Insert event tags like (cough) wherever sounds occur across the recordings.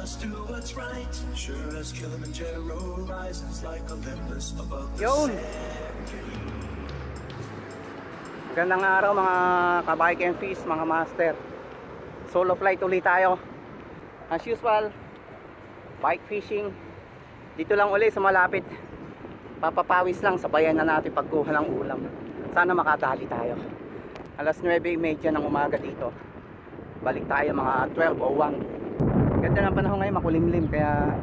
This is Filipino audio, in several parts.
must do what's right. Sure as Kilimanjaro rises like Olympus above the Yun! Magandang araw mga kabike and fish, mga master. Solo flight ulit tayo. As usual, bike fishing. Dito lang uli sa malapit. Papapawis lang, sabayan na natin pagkuha ng ulam. Sana makadali tayo. Alas 9.30 ng umaga dito. Balik tayo mga 12.01. Ganda ng panahon ngayon, makulimlim. Kaya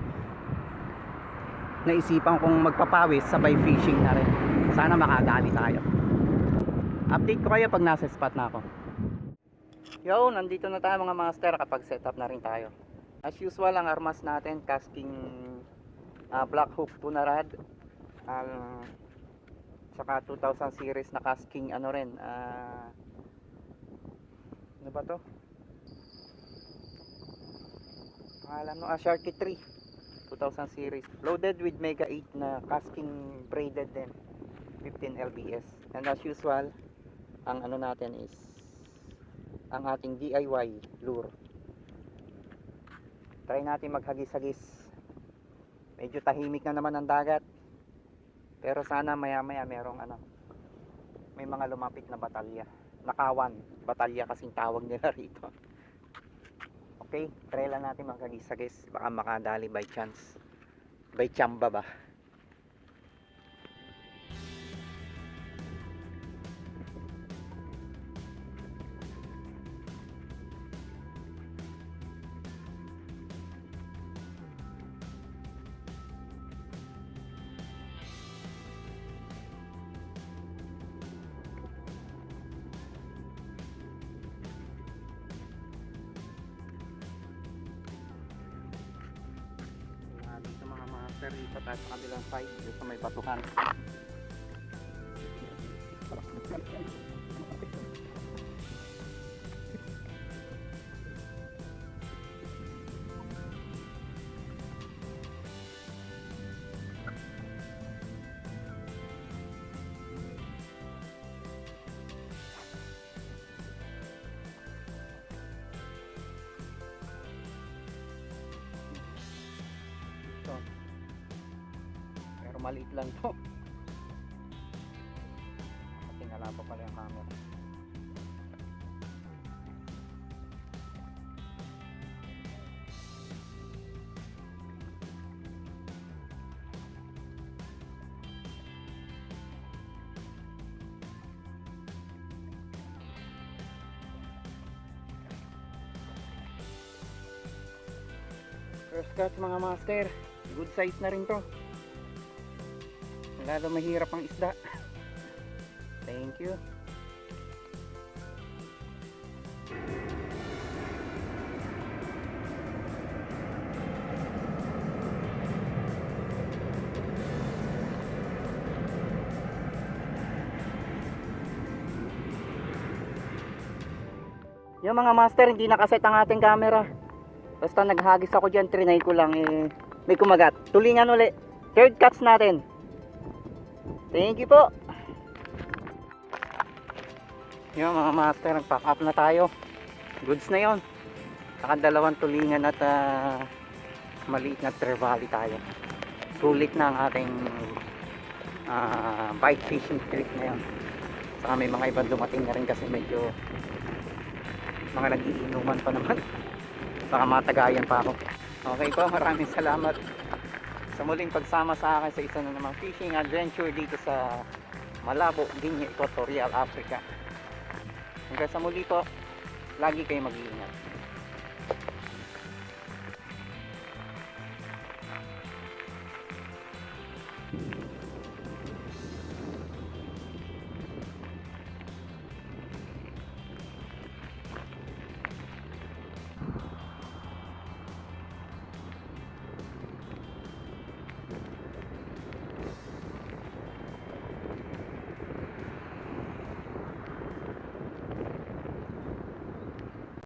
naisipan kong magpapawis sabay fishing na rin. Sana makadali tayo. Update ko kayo pag nasa spot na ako. Yo, nandito na tayo mga master kapag set up na rin tayo. As usual ang armas natin, casting ah, black hook tuna rod. Al saka 2000 series na casting ano rin. ah, ano ba to? Pangalan no, ah, Sharky 3. 2000 series. Loaded with Mega 8 na casting braided din. 15 lbs. And as usual, ang ano natin is ang ating DIY lure. Try natin maghagis-hagis. Medyo tahimik na naman ang dagat. Pero sana maya-maya merong ano may mga lumapit na batalya. Nakawan, batalya kasing tawag nila (laughs) rito. Okay, try lang natin maghagis-hagis. Baka makadali by chance. By chamba ba? Master dito tayo sa kabilang side sa may batuhan. Pero maliit lang to. Tingala pa pala yung camera. First catch mga master. Good size na rin to. Lalo mahirap ang isda. Thank you. Yung mga master, hindi nakaset ang ating camera. Basta naghagis ako dyan, trinay ko lang eh. May kumagat. Tulingan uli. Third cuts natin. Thank you po. Yung mga master, nag-pack up na tayo. Goods na yon. Saka dalawang tulingan at ah, maliit na trevally tayo. Sulit na ang ating ah, bike fishing trip na yun. Saka may mga ibang dumating na rin kasi medyo mga nagiinuman pa naman. Baka matagayan pa ako. Okay po, maraming salamat sa muling pagsama sa akin sa isa na namang fishing adventure dito sa Malabo, Guinea Equatorial, Africa. Hanggang sa muli po, lagi kayo mag-iingat.